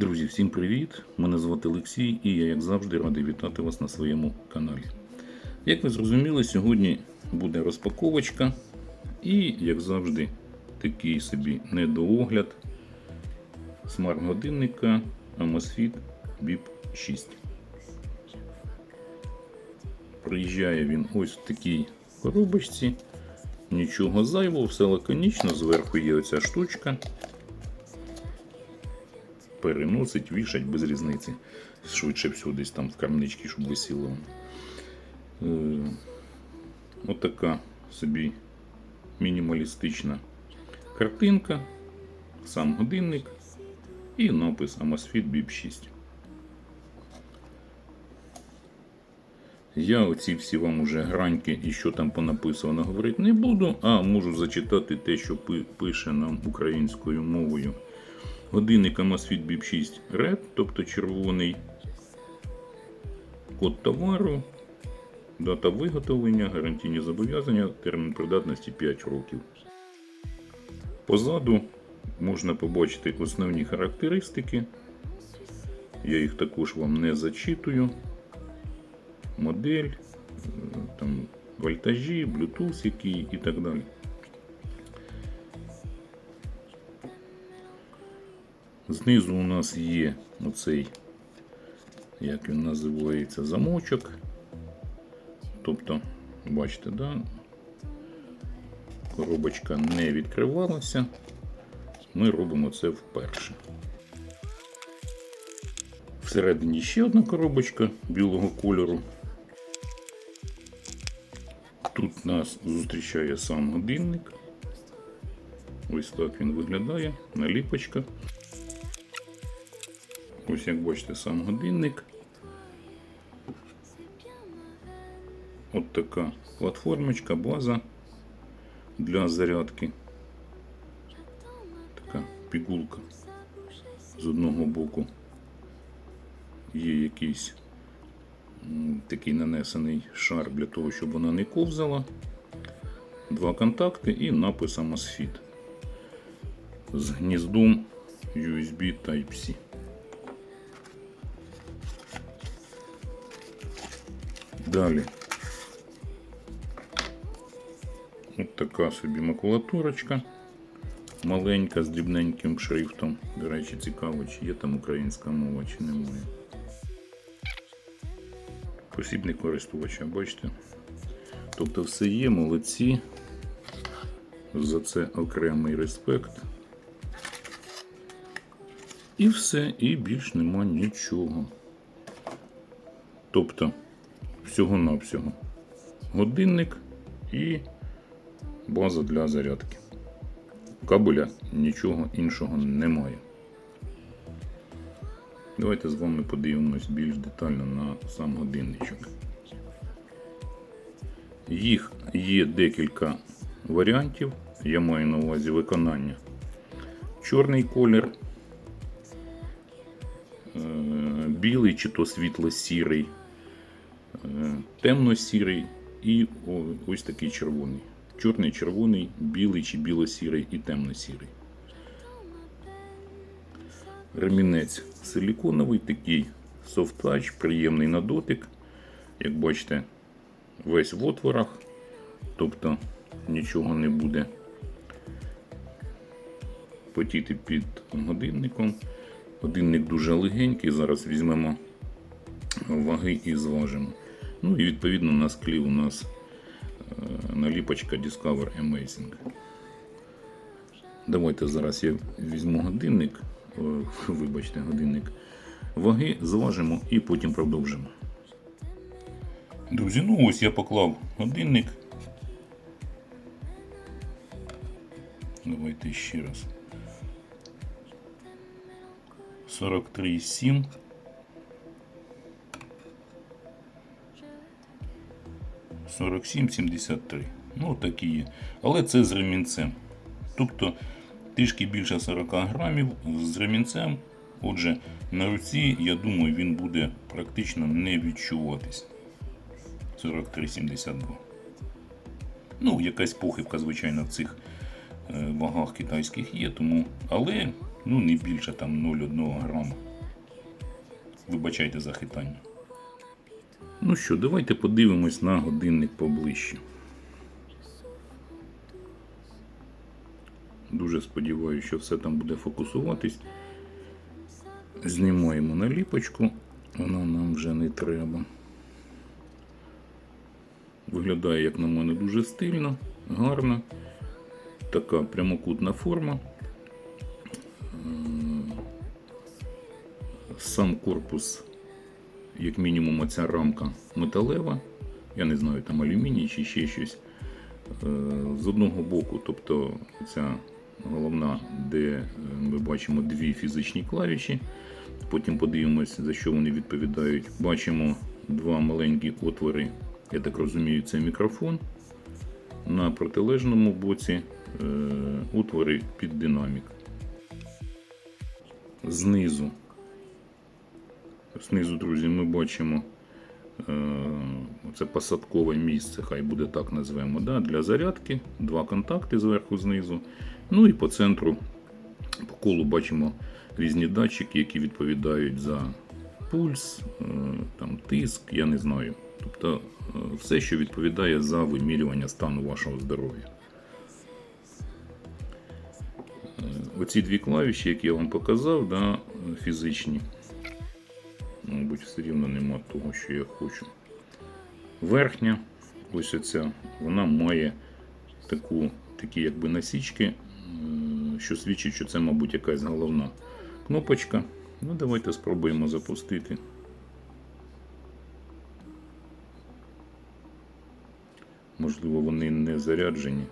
Друзі, всім привіт! Мене звати Олексій і я, як завжди, радий вітати вас на своєму каналі. Як ви зрозуміли, сьогодні буде розпаковочка і, як завжди, такий собі недоогляд смарт-годинника Amazfit BIP 6. Приїжджає він ось в такій коробочці. Нічого зайвого, все лаконічно, зверху є оця штучка переносить, вішать без різниці. Швидше всього десь там в кармничці, щоб висіло. Е, Отака собі мінімалістична картинка, сам годинник і напис Amazfit BIP 6. Я оці всі вам уже граньки і що там понаписано говорити не буду, а можу зачитати те, що пише нам українською мовою. Годинник Amazfit BIP 6 Red, тобто червоний. Код товару, дата виготовлення, гарантійні зобов'язання, термін придатності 5 років. Позаду можна побачити основні характеристики. Я їх також вам не зачитую. Модель, е, там, вольтажі, Bluetooth який і так далі. Знизу у нас є оцей, як він називається, замочок. Тобто, бачите, да? коробочка не відкривалася. Ми робимо це вперше. Всередині ще одна коробочка білого кольору. Тут нас зустрічає сам годинник. Ось так він виглядає, наліпочка. Ось як бачите, сам годинник. От така платформочка, база для зарядки. Така пігулка з одного боку. Є якийсь такий нанесений шар для того, щоб вона не ковзала. Два контакти і напис Amazfit з гніздом USB Type-C. Далі. От така собі макулатурочка. Маленька з дрібненьким шрифтом. До речі, цікаво, чи є там українська мова, чи немає. Посібник користувача, бачите? Тобто все є, молодці. За це окремий респект. І все, і більш нема нічого. Тобто, всього-навсього. Годинник і база для зарядки. Кабеля нічого іншого немає. Давайте з вами подивимось більш детально на сам годинничок. Їх є декілька варіантів. Я маю на увазі виконання. Чорний колір, е, білий чи то світло-сірий, темно-сірий і ось такий червоний. Чорний, червоний, білий чи біло-сірий і темно-сірий. Ремінець силіконовий, такий touch, приємний на дотик. Як бачите, весь в отворах, тобто нічого не буде потіти під годинником. Годинник дуже легенький, зараз візьмемо ваги і зважимо. Ну і відповідно на склі у нас е, наліпочка Discover Amazing. Давайте зараз я візьму годинник, е, вибачте, годинник, ваги зважимо і потім продовжимо. Друзі, ну ось я поклав годинник. Давайте ще раз. 43,7. Сорок сім сімдесят три. Ну, такі є. Але це з ремінцем. Тобто трішки більше 40 грамів з ремінцем. Отже, на руці, я думаю, він буде практично не відчуватись. 43,72. Ну, якась похибка, звичайно, в цих е, вагах китайських є, тому. Але ну, не більше там 0,1 грама. Вибачайте за хитання. Ну що, давайте подивимось на годинник поближче. Дуже сподіваюся, що все там буде фокусуватись. Знімаємо наліпочку, вона нам вже не треба. Виглядає, як на мене, дуже стильно, гарно. Така прямокутна форма. Ем, Сам корпус, як мінімум, оця рамка металева. Я не знаю, там алюміній чи ще щось. Е, З одного боку, тобто ця головна, де е, ми бачимо дві фізичні клавіші. Потім подивимося, за що вони відповідають. Бачимо два маленькі отвори. Я так розумію, це мікрофон. На протилежному боці е, отвори під динамік. Знизу. Знизу, друзі, ми бачимо е, це посадкове місце, хай буде так назвемо, да, для зарядки. Два контакти зверху знизу. Ну і по центру, по колу бачимо різні датчики, які відповідають за пульс, е, там, тиск, я не знаю. Тобто е, все, що відповідає за вимірювання стану вашого здоров'я. Оці дві клавіші, які я вам показав, да, фізичні. Мабуть, все рівно нема того, що я хочу. Верхня, ось оця, вона має таку, такі якби насічки, е, що свідчить, що це, мабуть, якась головна кнопочка. Ну, давайте спробуємо запустити. Можливо, вони не заряджені.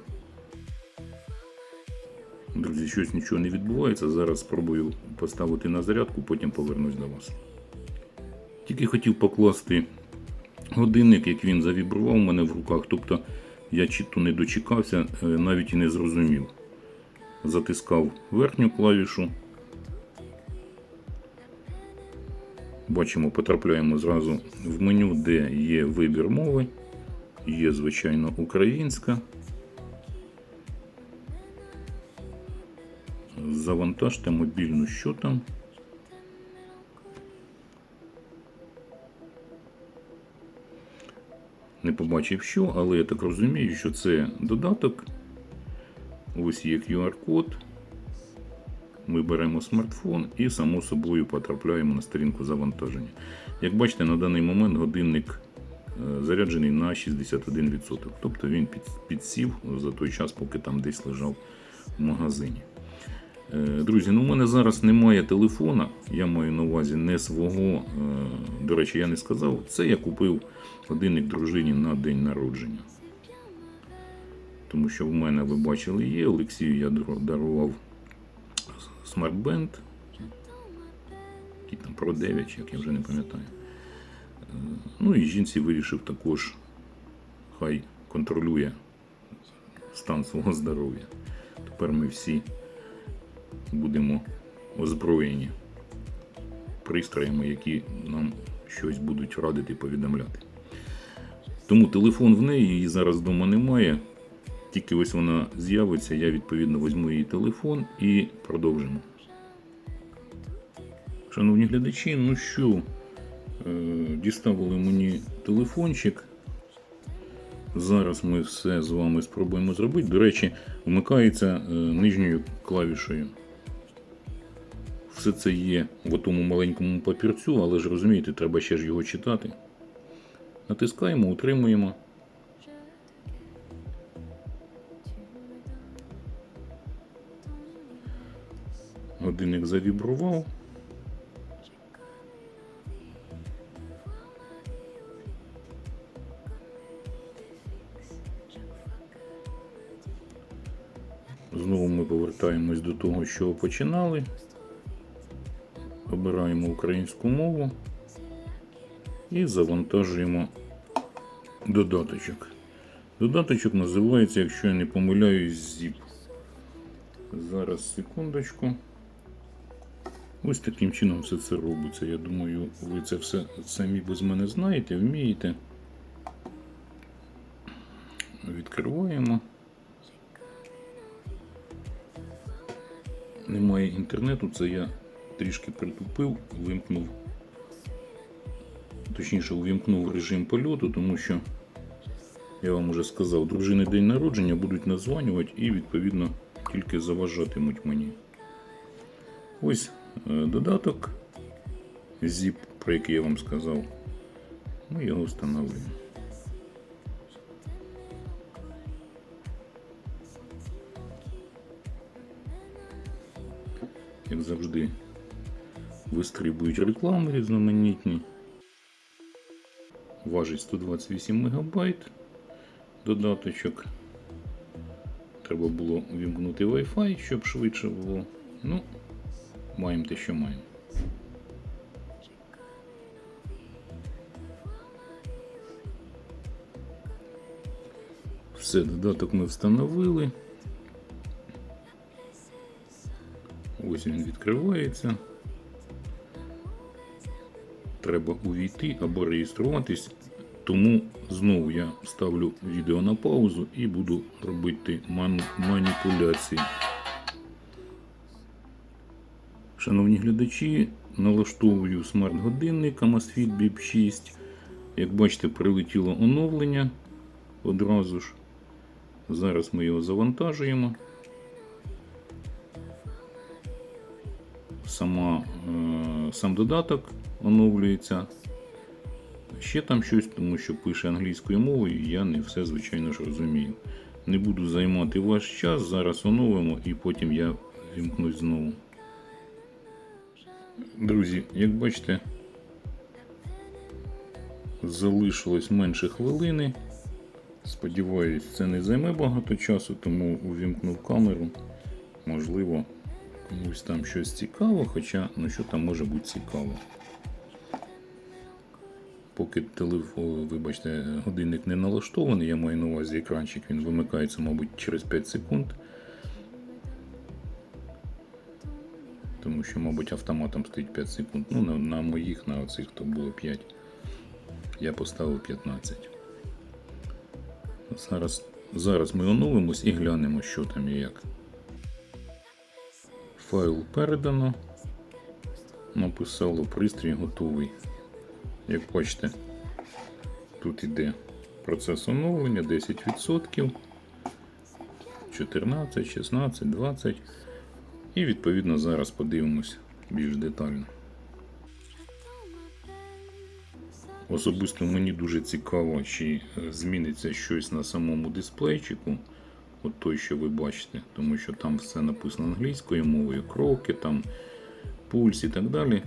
Друзі, щось нічого не відбувається. Зараз спробую поставити на зарядку, потім повернусь до вас. Тільки хотів покласти годинник, як він завібрував у мене в руках. Тобто я чи то не дочекався, е, навіть і не зрозумів. Затискав верхню клавішу. Бачимо, потрапляємо зразу в меню, де є вибір мови. Є, звичайно, українська. Завантажте мобільну, що там. Не побачив що, але я так розумію, що це додаток. Ось є QR-код. Ми беремо смартфон і, само собою, потрапляємо на сторінку завантаження. Як бачите, на даний момент годинник е, заряджений на 61%. Тобто він підсів за той час, поки там десь лежав в магазині. Е, Друзі, ну у мене зараз немає телефона. Я маю на увазі не свого. е, До речі, я не сказав. Це я купив годинник дружині на день народження. Тому що в мене, ви бачили, є. Олексію я дару- дарував смартбенд. Там Pro 9, як я вже не пам'ятаю. Е, Ну і жінці вирішив також, хай контролює стан свого здоров'я. Тепер ми всі будемо озброєні пристроями, які нам щось будуть радити повідомляти. Тому телефон в неї, її зараз вдома немає. Тільки ось вона з'явиться, я відповідно візьму її телефон і продовжимо. Шановні глядачі, ну що, е, діставили мені телефончик. Зараз ми все з вами спробуємо зробити. До речі, вмикається е, нижньою клавішею. Все це є в тому маленькому папірцю, але ж розумієте, треба ще ж його читати. Натискаємо, утримуємо. Годинник завібрував. Знову ми повертаємось до того, що починали. Обираємо українську мову і завантажуємо додаточок. Додаточок називається, якщо я не помиляюсь, ZIP. Зараз секундочку. Ось таким чином все це робиться. Я думаю, ви це все самі без мене знаєте, вмієте. Відкриваємо. Немає інтернету, це я трішки притупив, вимкнув точніше увімкнув режим польоту, тому що я вам уже сказав, дружини день народження будуть названювати і відповідно тільки заважатимуть мені. Ось е, додаток ZIP, про який я вам сказав. Ми його встановлюємо. Як завжди, вистрибують реклами різноманітні. Важить 128 МБ додаточок. Треба було вімкнути Wi-Fi, щоб швидше було. Ну, маємо те, що маємо. Все, додаток ми встановили. Ось він відкривається. Треба увійти або реєструватись. Тому знову я ставлю відео на паузу і буду робити ман- маніпуляції. Шановні глядачі, налаштовую смарт-годинник Amazfit BIP 6. Як бачите, прилетіло оновлення одразу ж. Зараз ми його завантажуємо. Сама, е, сам додаток оновлюється. Ще там щось, тому що пише англійською мовою, і я не все, звичайно ж, розумію. Не буду займати ваш час, зараз оновимо і потім я вімкнусь знову. Друзі, як бачите, залишилось менше хвилини. Сподіваюсь, це не займе багато часу, тому увімкнув камеру. Можливо, комусь там щось цікаво, хоча ну що там може бути цікаво. Поки телефон, вибачте, годинник не налаштований, я маю на увазі екранчик, він вимикається, мабуть, через 5 секунд. Тому що, мабуть, автоматом стоїть 5 секунд. Ну, на, на моїх, на оцих то було 5. Я поставив 15. Зараз, зараз ми оновимось і глянемо, що там і як. Файл передано. Написало пристрій готовий. Як бачите, тут іде процес оновлення 10%, 14, 16, 20. І відповідно зараз подивимось більш детально. Особисто мені дуже цікаво, чи е, зміниться щось на самому дисплейчику. От той, що ви бачите, тому що там все написано англійською мовою, кроки, там пульс і так далі.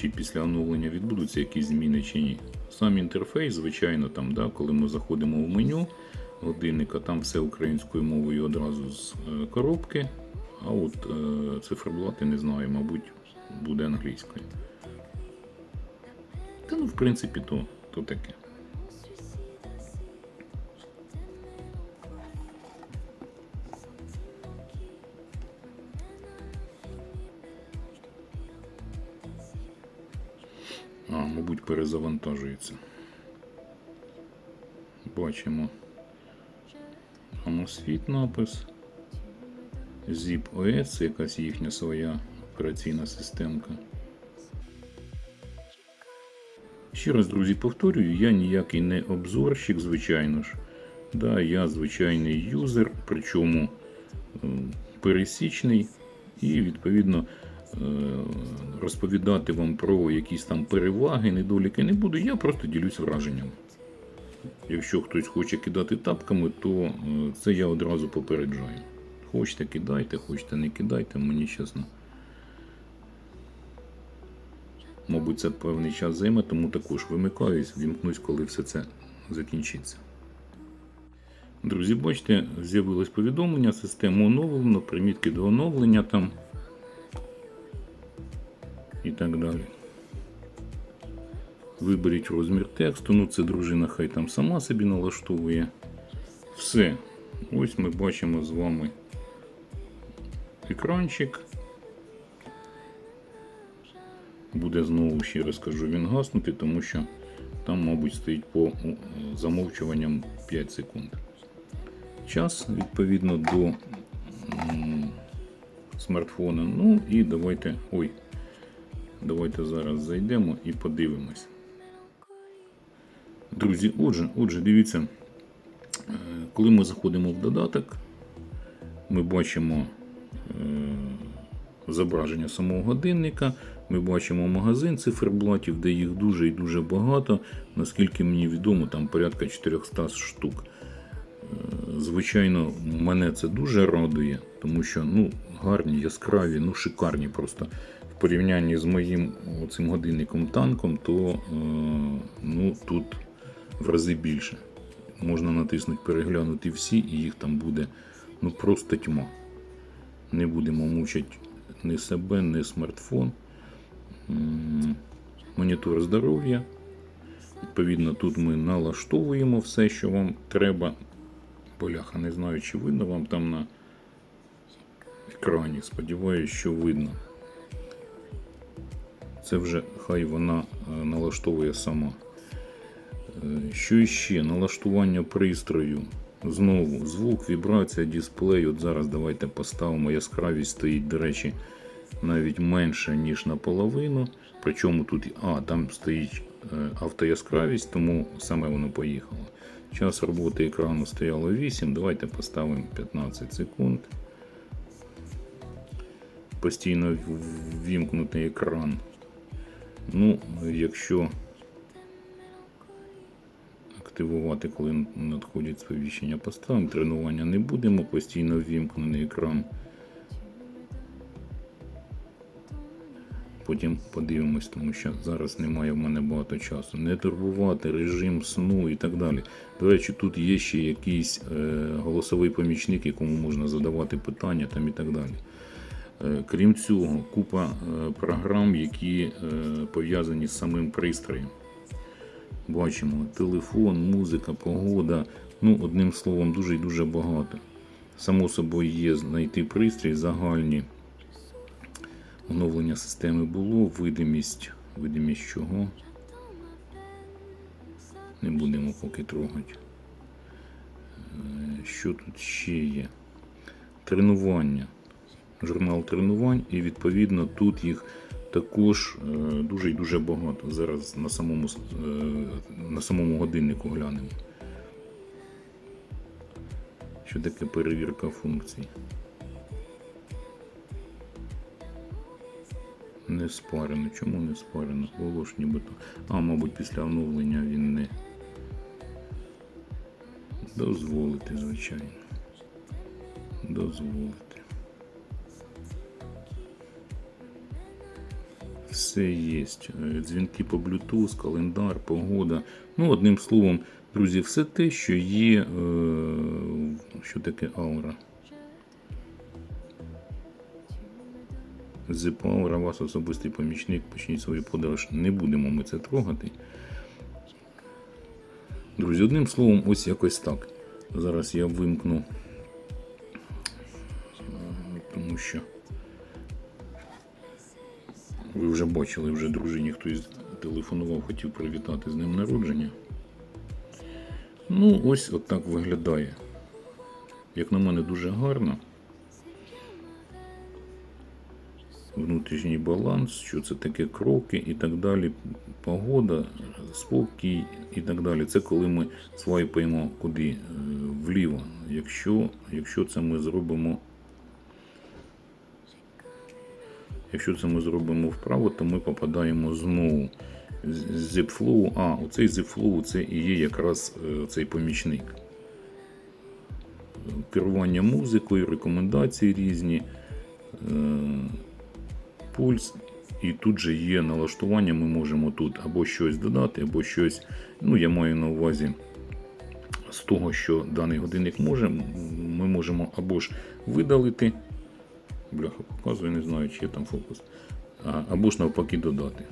Чи після оновлення відбудуться якісь зміни чи ні. Сам інтерфейс, звичайно, там, да, коли ми заходимо в меню годинника, там все українською мовою одразу з е, коробки. А от е, циферблати не знаю, мабуть, буде англійською. Та ну, в принципі, то, то таке. Перезавантажується. Бачимо Amosfit напис. Zip OS, якась їхня своя операційна системка. Ще раз, друзі, повторюю, я ніякий не обзорщик, звичайно ж. Да, я звичайний юзер, причому е, пересічний, і відповідно розповідати вам про якісь там переваги, недоліки не буду. Я просто ділюсь враженням. Якщо хтось хоче кидати тапками, то е, це я одразу попереджаю. Хочете кидайте, хочете не кидайте, мені чесно. Мабуть, це певний час займе, тому також вимикаюсь, вімкнусь, коли все це закінчиться. Друзі, бачите, з'явилось повідомлення, систему оновлено, примітки до оновлення там і так далі. Виберіть розмір тексту, ну це дружина хай там сама собі налаштовує. Все. Ось ми бачимо з вами екранчик. Буде знову ще раз кажу, він гаснути, тому що там, мабуть, стоїть по е, замовчуванням 5 секунд. Час відповідно до смартфона. Ну і давайте. Ой, Давайте зараз зайдемо і подивимось. Друзі, отже, отже, дивіться, е, коли ми заходимо в додаток, ми бачимо е, зображення самого годинника, ми бачимо магазин циферблатів, де їх дуже і дуже багато. Наскільки мені відомо, там порядка 400 штук. Е, Звичайно, мене це дуже радує, тому що ну, гарні, яскраві, ну шикарні просто. Порівнянні з моїм цим годинником танком, то е, ну, тут в рази більше. Можна натиснути переглянути всі, і їх там буде ну, просто тьма. Не будемо мучити ні себе, ні смартфон. Монітор здоров'я. Відповідно, тут ми налаштовуємо все, що вам треба. Бляха, не знаю, чи видно вам там на екрані. Сподіваюсь, що видно. Це вже хай вона е, налаштовує сама. Е, Що ще? Налаштування пристрою. Знову звук, вібрація, дисплей. От зараз давайте поставимо. Яскравість стоїть, до речі, навіть менше, ніж наполовину. Причому тут, а, там стоїть е, автояскравість, тому саме воно поїхало. Час роботи екрану стояло 8. Давайте поставимо 15 секунд. Постійно ввімкнутий екран. Ну, якщо активувати, коли надходять сповіщення поставимо, тренування не будемо, постійно ввімкнений екран. Потім подивимось, тому що зараз немає в мене багато часу. Не турбувати режим сну і так далі. До речі, тут є ще якийсь е, голосовий помічник, якому можна задавати питання там і так далі. Е, Крім цього, купа е, програм, які е, пов'язані з самим пристроєм. Бачимо телефон, музика, погода. Ну, одним словом, дуже і дуже багато. Само собою є знайти пристрій, загальні оновлення системи було, видимість, видимість чого. Не будемо поки трогати. Що тут ще є? Тренування. Журнал тренувань, і відповідно тут їх також е, дуже і дуже багато. Зараз на самому, е, на самому годиннику глянемо. Що таке перевірка функцій? Не спарено. Чому не спарено? Ж нібито. А, мабуть, після оновлення він не дозволити, звичайно. Дозволити. Все є. Е, Дзвінки по Bluetooth, календар, погода. Ну, одним словом, друзі, все те, що є. Е, що таке аура? Зипаура, вас особистий помічник, почніть свою подорож. Не будемо ми це трогати. Друзі, одним словом, ось якось так. Зараз я вимкну, тому що вже бачили, вже дружині хтось телефонував, хотів привітати з ним народження. Ну, ось отак виглядає. Як на мене, дуже гарно. внутрішній баланс, що це таке кроки і так далі, погода, спокій і так далі. Це коли ми свайпаємо куди? Е, Вліво. Якщо, якщо це ми зробимо. Якщо це ми зробимо вправо, то ми попадаємо знову з zipflow. А, оцей zipflow це і є якраз е, цей помічник. Керування музикою, рекомендації різні. е, пульс, і тут же є налаштування. Ми можемо тут або щось додати, або щось. Ну, я маю на увазі з того, що даний годинник може, ми можемо або ж видалити. Бляха, показую, не знаю, чи є там фокус. А, або ж навпаки додати.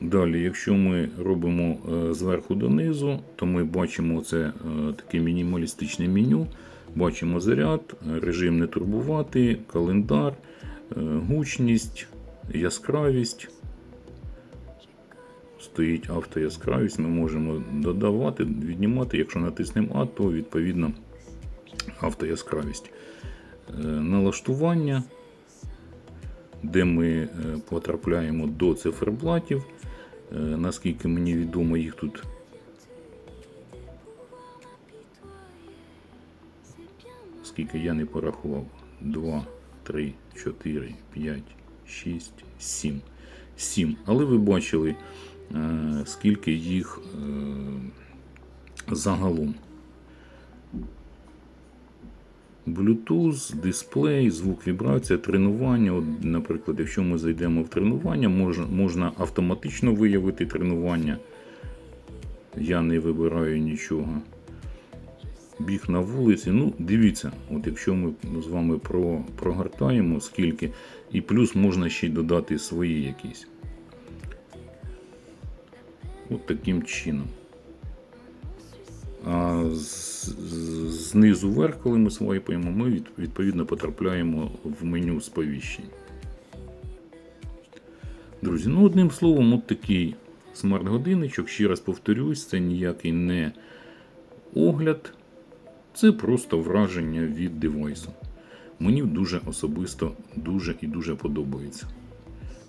Далі, якщо ми робимо е, зверху донизу, то ми бачимо це е, таке мінімалістичне меню. Бачимо заряд, режим не турбувати, календар, е, гучність, яскравість. Стоїть автояскравість, ми можемо додавати, віднімати. Якщо натиснемо А, то відповідно автояскравість. Е, Налаштування. де ми е, потрапляємо до циферблатів. Е, Наскільки мені відомо, їх тут скільки я не порахував. 2, 3, 4, 5, 6, 7. 7. Але ви бачили, скільки їх загалом. Bluetooth, дисплей, звук, вібрація, тренування. От, наприклад, якщо ми зайдемо в тренування, можна, автоматично виявити тренування. Я не вибираю нічого. Біг на вулиці. Ну, дивіться, от якщо ми з вами про, прогортаємо, скільки, і плюс можна ще й додати свої якісь. От таким чином. Знизу вверх, коли ми свайпаємо, ми відповідно потрапляємо в меню сповіщень. Друзі, ну одним словом, от такий смарт-годинничок. Ще раз повторюсь, це ніякий не огляд, це просто враження від девайсу. Мені дуже особисто дуже і дуже подобається.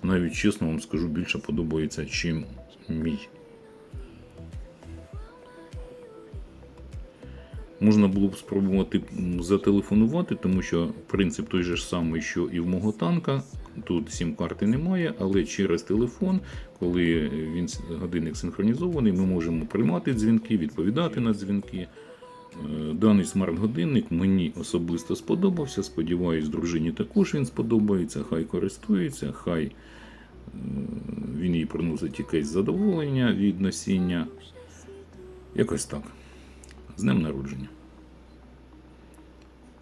Навіть чесно вам скажу, більше подобається, чим мій. Можна було б спробувати зателефонувати, тому що принцип той же ж самий, що і в мого танка. Тут сім-карти немає, але через телефон, коли він годинник синхронізований, ми можемо приймати дзвінки, відповідати на дзвінки. Е, Даний смарт-годинник мені особисто сподобався. Сподіваюсь, дружині також він сподобається. Хай користується, хай е, він їй приносить якесь задоволення від носіння. Якось так. З днем народження.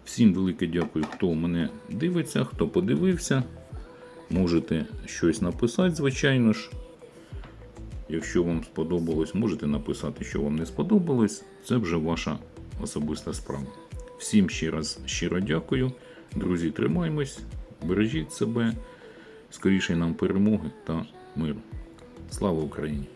Всім велике дякую, хто мене дивиться, хто подивився. Можете щось написати, звичайно ж. Якщо вам сподобалось, можете написати, що вам не сподобалось. Це вже ваша особиста справа. Всім ще раз щиро дякую. Друзі, тримаймось, бережіть себе, скоріше нам перемоги та миру. Слава Україні!